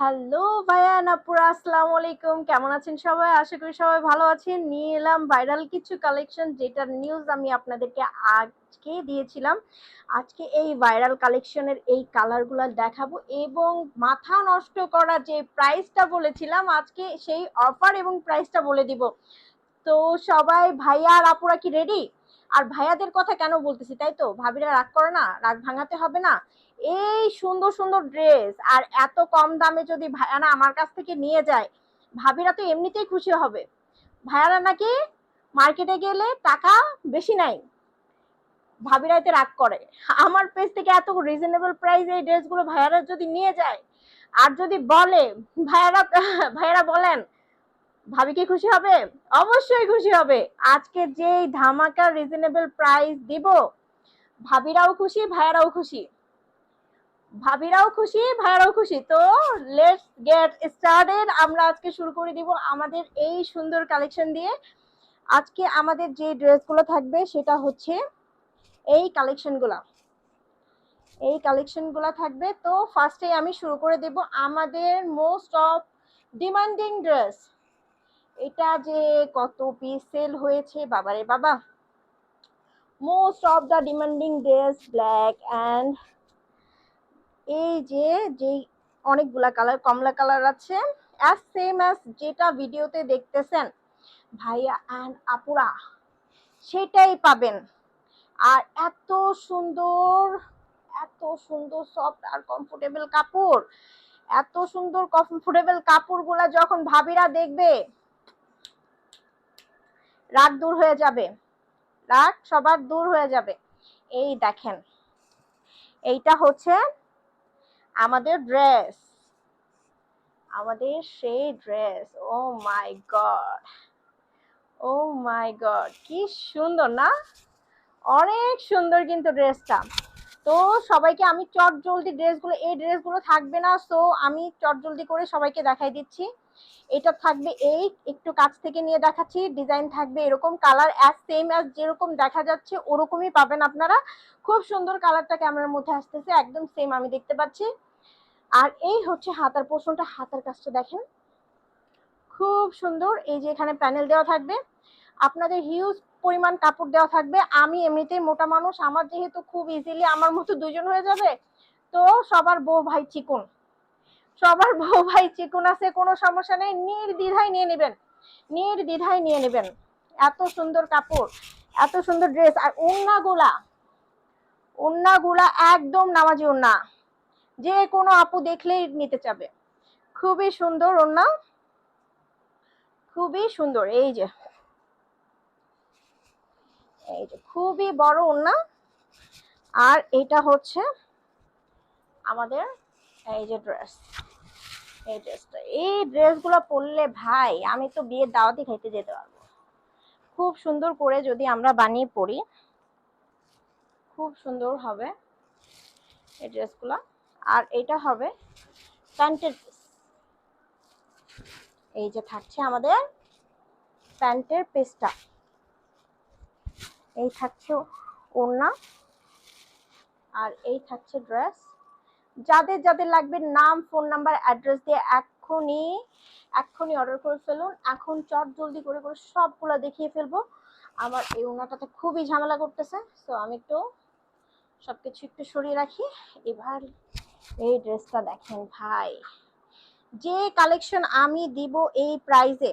Hello ভাইয়া নাপুরা আসসালামু আলাইকুম। কেমন আছেন সবাই? আশা করি সবাই ভালো আছেন। নিয়ে এলাম ভাইরাল কিছু কালেকশন যেটার নিউজ আমি আপনাদেরকে আজকে দিয়েছিলাম। আজকে এই ভাইরাল কালেকশনের এই কালারগুলো দেখাবো এবং মাথা নষ্ট করা যে প্রাইসটা বলেছিলাম, আজকে সেই অফার এবং প্রাইসটা বলে দিব। তো সবাই, ভাইয়া আর আপুরা কি রেডি আর ভাইয়াদের কথা কেন বলতেছি, তাই তো? ভাবিরা রাগ করে না, রাগ ভাঙাতে হবে না। এই সুন্দর সুন্দর ড্রেস আর এত কম দামে যদি ভাইয়ারা আমার কাছ থেকে নিয়ে যায়, ভাবিরা তো এমনিতেই খুশি হবে। ভাইয়ারা নাকি মার্কেটে গেলে টাকা বেশি নাই ভাবিরা এতে রাগ করে। আমার পেজ থেকে এত রিজনেবল প্রাইসে এই ড্রেসগুলো ভাইয়ারা যদি নিয়ে যায়, আর যদি বলে, ভাইয়ারা ভাইয়ারা বলেন ভাবি কি খুশি হবে? অবশ্যই খুশি হবে। আজকে যেই ধামাকা রিজনেবল প্রাইস দিব, ভাবিরাও খুশি, ভাইয়ারাও খুশি। ভাবিরাও খুশি, ভাইয়ারাও খুশি। তো লেটস গেট স্টার্টেড আমরা আজকে শুরু করে দিব আমাদের এই সুন্দর কালেকশন দিয়ে। আজকে আমাদের যে ড্রেসগুলো থাকবে, সেটা হচ্ছে এই কালেকশনগুলো এই কালেকশনগুলো থাকবে। তো ফার্স্টে আমি শুরু করে দেব আমাদের মোস্ট অফ ডিমান্ডিং ড্রেস এটা যে কত পিস সেল হয়েছে, বাবারে বাবা। Most of the demanding dress black and এই যে, যেই অনেকগুলা কালার কমলা কালার আছে অ্যাজ সেম অ্যাজ যেটা ভিডিওতে দেখতেছেন, ভাইয়া অ্যান্ড আপুরা, সেটাই পাবেন। আর এত সুন্দর এত সুন্দর সফট আর কমফোর্টেবল কাপড়, এত সুন্দর কমফোর্টেবল কাপড়গুলা যখন ভাবিরা দেখবে রাগ দূর হয়ে যাবে। রাগ সবার দূর হয়ে যাবে। এই দেখেন, এইটা হচ্ছে আমাদের ড্রেস আমাদের সেই dress oh my God oh my God কি সুন্দর, না? অনেক সুন্দর কিন্তু ড্রেসটা তো সবাইকে আমি চট জলদি ড্রেসগুলো এই ড্রেসগুলো থাকবে না সো আমি চট জলদি করে সবাইকে দেখাই দিচ্ছি। এটা থাকবে এই, একটু কাছ থেকে নিয়ে দেখাচ্ছি ডিজাইন থাকবে এরকম কালার অ্যাজ সেম অ্যাজ যেরকম দেখা যাচ্ছে, ওরকমই পাবেন আপনারা। খুব সুন্দর কালারটা ক্যামেরার মধ্যে আসতেছে, একদম সেম আমি দেখতে পাচ্ছি। আর এই হচ্ছে হাতার পোর্শনটা হাতার কাজটা দেখেন। খুব সুন্দর, এই যে এখানে প্যানেল দেওয়া থাকবে। আপনাদের হিউজ পরিমাণ কাপড় দেওয়া থাকবে। আমি এমনিতেই মোটা মানুষ, আমার যেহেতু খুব ইজিলি আমার মতো দুজন হয়ে যাবে, তো সবার বউ ভাই চিকুন। সবার বউ ভাই চিকুন আছে, কোনো সমস্যা নেই, নির্দ্বিধায় নিয়ে নেবেন। নির্দ্বিধায় নিয়ে নেবেন। এত সুন্দর কাপড়, এত সুন্দর ড্রেস আর ওন্নাগুলা ওন্নাগুলা একদম নামাজি ওন্না যে কোনো আপু দেখলেই নিতে চাবে। খুবই সুন্দর ওন্না খুবই সুন্দর, এই যে। এই যে, খুবই বড় ওন্না আর এটা হচ্ছে আমাদের এই যে ড্রেস এই ড্রেসটা এই ড্রেসগুলো পরলে ভাই, আমি তো বিয়ের দাওয়াতি খাইতে যেতে পারব। খুব সুন্দর করে যদি আমরা বানিয়ে পরি, খুব সুন্দর হবে এই ড্রেসগুলো আর এটা হবে প্যান্টের ড্রেস এই যে থাকছে আমাদের প্যান্টের পেস্টটা এই থাকছে ওড়না। আর এই থাকছে ড্রেস যাদের যাদের লাগবে নাম ফোন নাম্বার অ্যাড্রেস দিয়ে এখনই এখনই অর্ডার করে ফেলুন। এখন চট জলদি করে করে সবগুলো দেখিয়ে ফেলব। আমার এই ওনাটাতে খুবই ঝামেলা করতেছে। তো আমি একটু সব কিছু একটু সরিয়ে রাখি। এবার এই ড্রেসটা দেখেন ভাই। যে কালেকশন আমি দিব এই প্রাইজে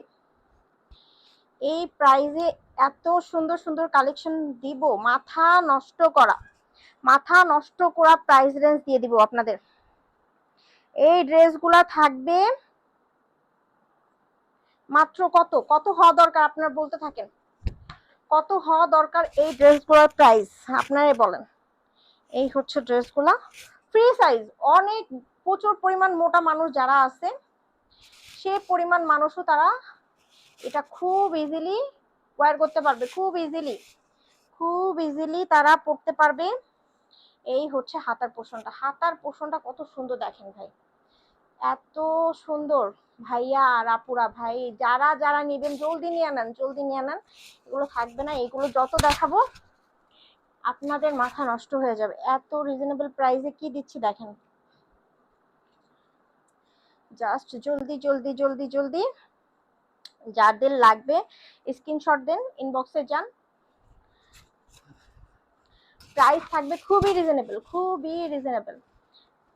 এই প্রাইজে এত সুন্দর সুন্দর কালেকশন দিব, মাথা নষ্ট করা। মাথা নষ্ট করা প্রাইস রেঞ্জ দিয়ে দিব আপনাদের। এই ড্রেসগুলা থাকবে মাত্র কত? কত হওয়া দরকার আপনার বলতে থাকেন? কত হওয়া দরকার এই ড্রেসগুলোর প্রাইস আপনারাই বলেন। এই হচ্ছে ড্রেসগুলা ফ্রি সাইজ অনেক প্রচুর পরিমাণ মোটা মানুষ যারা আছে, সে পরিমাণ মানুষও তারা এটা খুব ইজিলি ওয়্যার করতে পারবে। খুব ইজিলি খুব ইজিলি তারা পড়তে পারবে। এই হচ্ছে হাতার পোষণটা। হাতার পোষণটা কত সুন্দর দেখেন ভাই। এত সুন্দর ভাইয়া আর আপুরা ভাই, যারা যারা নেবেন, জলদি নিয়ে নেন জলদি নিয়ে নেন এগুলো থাকবে না, এগুলো যত দেখাবো আপনাদের মাথা নষ্ট হয়ে যাবে। এত রিজনেবল প্রাইসে কি দিচ্ছি দেখেন। জাস্ট জলদি জলদি জলদি জলদি। যাদের লাগবে স্ক্রিনশট দেন ইনবক্সে যান। প্রাইস থাকবে খুবই রিজনেবল খুবই রিজনেবল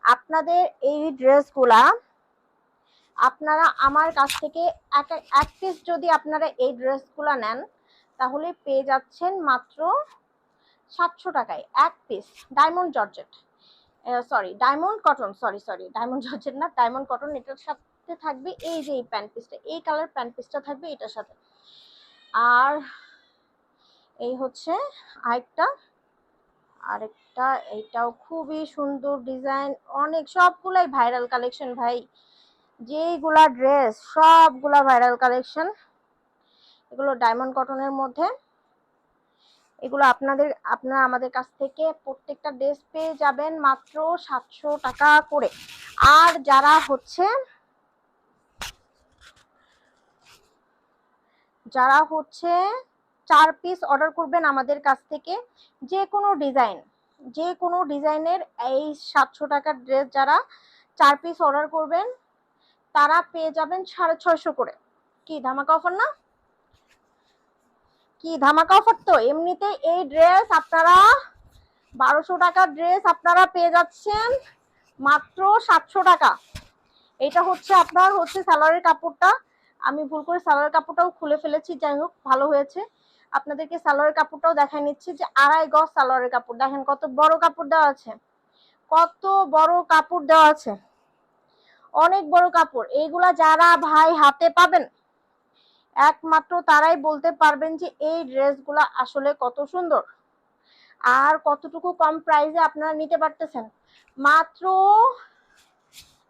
আপনাদের এই ড্রেসগুলা আপনারা আমার কাছ থেকে এক এক পিস যদি আপনারা এই ড্রেসগুলা নেন, তাহলে পেয়ে যাচ্ছেন মাত্র সাতশো টাকায় এক piece diamond georgette sorry diamond cotton sorry sorry diamond georgette না ডায়মন্ড কটন এটার সাথে থাকবে এই যে এই প্যান্ট পিসটা এই কালার প্যান্ট পিসটা থাকবে এটার সাথে। আর এই হচ্ছে আরেকটা আরেকটা, এইটাও খুবই সুন্দর ডিজাইন। অনেক, সবগুলাই ভাইরাল কালেকশন ভাই। যেগুলা ড্রেস, সবগুলা ভাইরাল কালেকশন। এগুলো ডায়মন্ড কটনের মধ্যে। এগুলো আপনাদের, আপনারা আমাদের কাছ থেকে প্রত্যেকটা ড্রেস পেয়ে যাবেন মাত্র সাতশো টাকা করে। আর যারা হচ্ছে যারা হচ্ছে চার পিস অর্ডার করবেন আমাদের কাছ থেকে। যে কোনো ডিজাইন যে কোনো ডিজাইনের এই সাতশো টাকার ড্রেস যারা চার পিস অর্ডার করবেন, তারা পেয়ে যাবেন সাড়ে ছয়শো করে। কি ধামাকা অফার না? কি ধামাকা অফার তো? এমনিতে এই ড্রেস আপনারা বারোশো টাকার ড্রেস আপনারা পেয়ে যাচ্ছেন মাত্র সাতশো টাকা। এটা হচ্ছে আপনার হচ্ছে সালোয়ারের কাপড়টা। আমি ভুল করে সালোয়ারের কাপড়টাও খুলে ফেলেছি, যাই হোক, ভালো হয়েছে। আপনাদেরকে সালোয়ারের কাপড়টাও দেখাই নিচ্ছি যে আড়াই গজ সালোয়ারের কাপড়। দেখেন কত বড় কাপড় দেওয়া আছে। কত বড় কাপড় দেওয়া আছে। অনেক বড় কাপড়। এইগুলা যারা ভাই হাতে পাবেন, একমাত্র তারাই বলতে পারবেন যে এই ড্রেসগুলা আসলে কত সুন্দর। আর কতটুকু কম প্রাইসে আপনারা নিতে পারতেছেন। মাত্র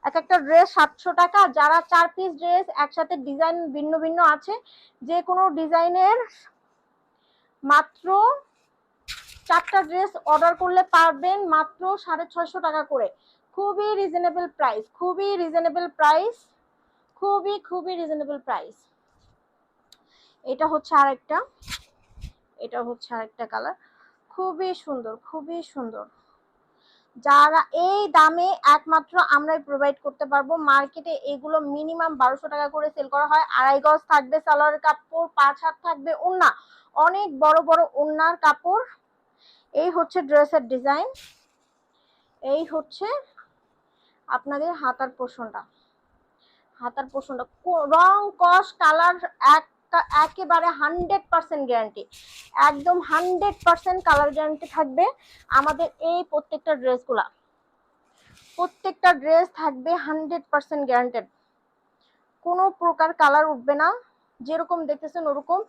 এক একটা ড্রেস সাতশো টাকা। যারা চার পিস ড্রেস একসাথে ডিজাইন ভিন্ন ভিন্ন আছে, যে কোনো ডিজাইনের মাত্র চারটা ড্রেস অর্ডার করলে পারবেন মাত্র সাড়ে ছয়শো টাকা করে। খুবই রিজনেবল প্রাইস খুবই রিজনেবল প্রাইস খুবই খুবই রিজনেবল প্রাইস এটা হচ্ছে আরেকটা, এটা হচ্ছে আরেকটা কালার খুবই সুন্দর খুবই সুন্দর। যারা এই দামে একমাত্র আমরাই প্রোভাইড করতে পারব মার্কেটে এগুলো মিনিমাম বারোশো টাকা করে সেল করা হয়। আড়াই গজ থাকবে সালোয়ারের কাপড়, পাঁচ হাত থাকবে ওন্না অনেক বড় বড় ওন্নার কাপড়। এই হচ্ছে ড্রেসের ডিজাইন এই হচ্ছে আপনাদের হাতার পোষণটা। হাতার পোষণটা। রং কস কালার এক একেবারে হান্ড্রেড পার্সেন্ট গ্যারান্টি। একদম হান্ড্রেড পার্সেন্ট কালার গ্যারান্টি থাকবে আমাদের এই প্রত্যেকটা ড্রেসগুলা। প্রত্যেকটা ড্রেস থাকবে হান্ড্রেড পার্সেন্ট গ্যারান্টেড। কোনো প্রকার কালার উঠবে না, যেরকম দেখতেছেন ওরকম।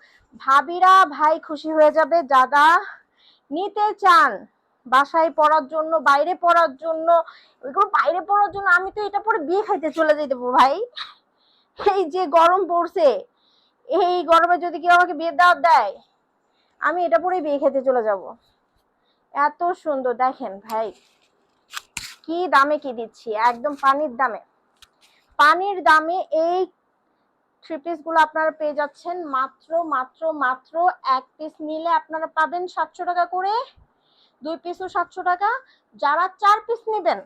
ভাবিরা ভাই খুশি হয়ে যাবে, যারা নিতে চান, বাসায় পড়ার জন্য, বাইরে পড়ার জন্য ওইগুলো বাইরে পড়ার জন্য আমি তো এটা পরে বিয়ে খাইতে চলে যেতে ভাই। এই যে গরম পড়ছে এই গরমে যদি কেউ আমাকে বিয়ে দাওয়াত দেয়, আমি এটা পরেই বিয়ে খেতে চলে যাব। এত সুন্দর, দেখেন ভাই, কি দামে কি দিচ্ছি, একদম পানির দামে। পানির দামে এই থ্রি পিসগুলো আপনারা পেয়ে যাচ্ছেন, মাত্র মাত্র মাত্র এক পিস নিলে আপনারা পাবেন সাতশো টাকা করে, দুই পিসও সাতশো টাকা। যারা চার পিস নেবেন,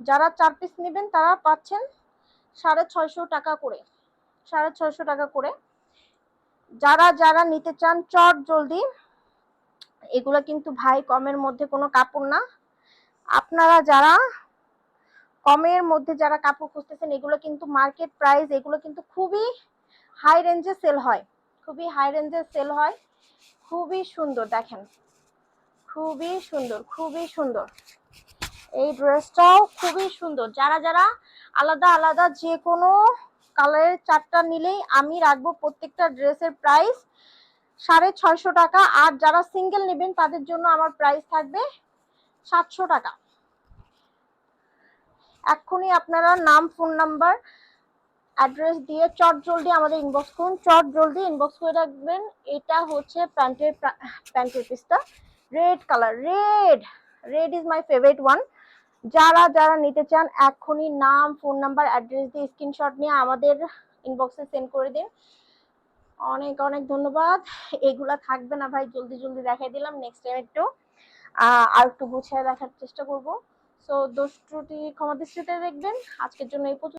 যারা চার পিস নেবেন তারা পাচ্ছেন সাড়ে ছয়শো টাকা করে। সাড়ে ছয়শো টাকা করে। যারা যারা নিতে চান, চট জলদি। এগুলো কিন্তু ভাই কমের মধ্যে কোনো কাপড় না। আপনারা যারা কমের মধ্যে যারা কাপড় খুঁজতেছেন, এগুলো কিন্তু মার্কেট প্রাইস এগুলো কিন্তু খুবই হাই রেঞ্জে সেল হয়। খুবই হাই রেঞ্জে সেল হয়। খুবই সুন্দর, দেখেন। খুবই সুন্দর খুবই সুন্দর। এই ড্রেসটাও খুবই সুন্দর। যারা যারা আলাদা আলাদা যে কোনো কালারের চারটা নিলেই আমি রাখব প্রত্যেকটা ড্রেসের প্রাইস সাড়ে ছয়শো টাকা। আর যারা সিঙ্গেল নেবেন, তাদের জন্য আমার প্রাইস থাকবে সাতশো টাকা। এক্ষুনি আপনারা নাম ফোন নাম্বার অ্যাড্রেস দিয়ে চট জলদি আমাদের ইনবক্স করুন। চট জলদি ইনবক্স করে রাখবেন। এটা হচ্ছে প্যান্টের প্যান্টের পিসটা red colour red red is my favourite one যারা যারা নিতে চান এখনই নাম ফোন নাম্বার অ্যাড্রেস দিয়ে স্ক্রিনশট নিয়ে আমাদের ইনবক্সে সেন্ড করে দিন। অনেক অনেক ধন্যবাদ। এগুলা থাকবে না ভাই, জলদি জলদি দেখাই দিলাম। নেক্সট টাইম একটু আর একটু গুছিয়ে দেখার চেষ্টা করব। সো দোষ ত্রুটি ক্ষমা দৃষ্টিতে দেখবেন। আজকের জন্য এই পর্যন্ত।